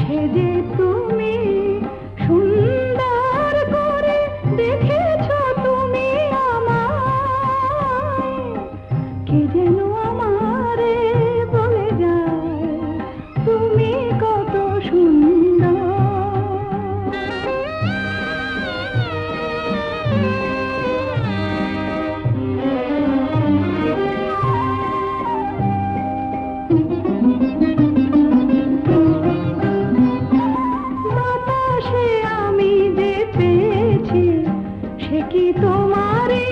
সেজে তুমি সুন্দর করে দেখেছ তুমি কে যেন তুমি কত সুন্দর। तुम्हारी